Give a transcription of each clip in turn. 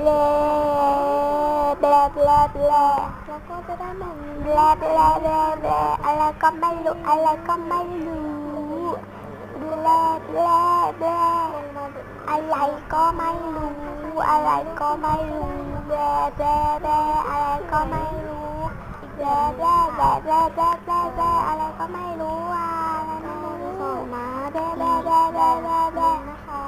บลเบลเบลเบลแล้วก็จะได้แบบนี้เบลเบลเบลเบลอะไรก็ไม่รู้อะไรก็ไม่รู้บลเบลเบลอะไรก็ไม่รู้อะไรก็ไม่รู้บลเบลเบลอะไรก็ไม่รู้บลเบลเบลเบลเบลเบลเบลอะไรก็ไม่รู้อะไรไม่รู้มาบลเบลเบลเบลเบลเบลนะคะ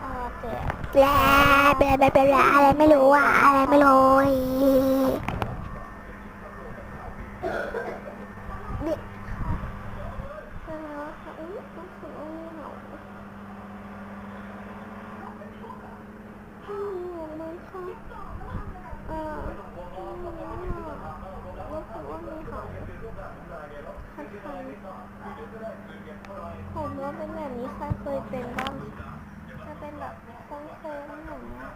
เออเจ๊แบ ลแบลแบลแบลอะไรไม่รู้อะ อะไรไม่รู้นี่ใช่แล้วค่ะอุ้ยต้องถึงอุ้ยเหงาอืมเหมือนค่ะเอออืมรู้สึกว่ามีเหงาคันคันผมว่าเป็นแบบนี้ใครเคยเป็นบ้างจะ เป็นแบบโค้งๆอย่างเงี้ย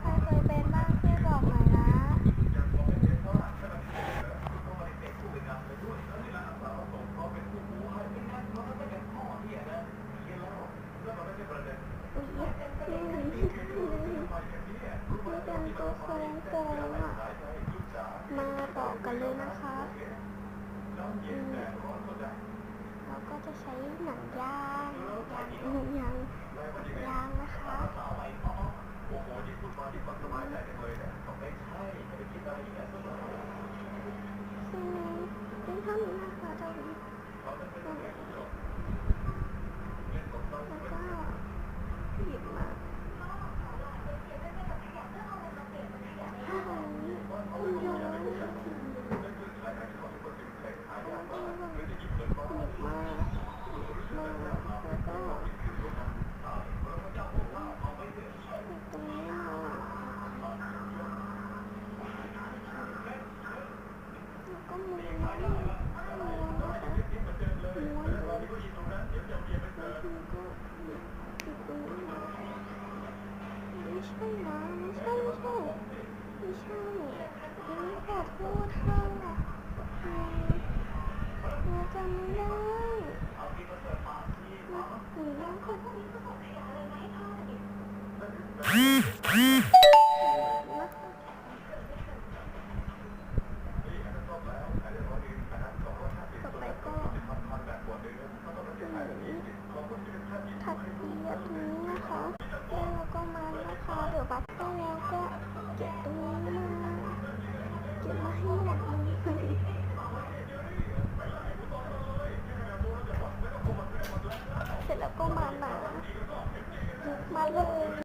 ใครเคยเป็นบ้างช่วยบอกหน่อยนะอุ๊ยอืมนี่เป็นตัวโค้งๆอะ มาต่อกันเลยนะคะเราก็จะใช้หนังยางยางยาง ยางนะคะใช่ไหมเป็นเท่านี้นะคะเท่านี้แล้วก็หยิบมาถ้าตรงนี้มันเยอะแล้วก็หยิบมามาแล้วก็หยิบตรงนี้มาแล้วก็ม้วนม้วนนะคะม้วนแล้วทีนี้ก็หยิบหยิบตรงนี้มา ไม่ใช่นะไม่ใช่ไม่ใช่ไม่ใช่อันนี้ขอโทษค่ะอืมเราจำไม่ได้หรือยังขอโทษ ก็มาหนามาเลย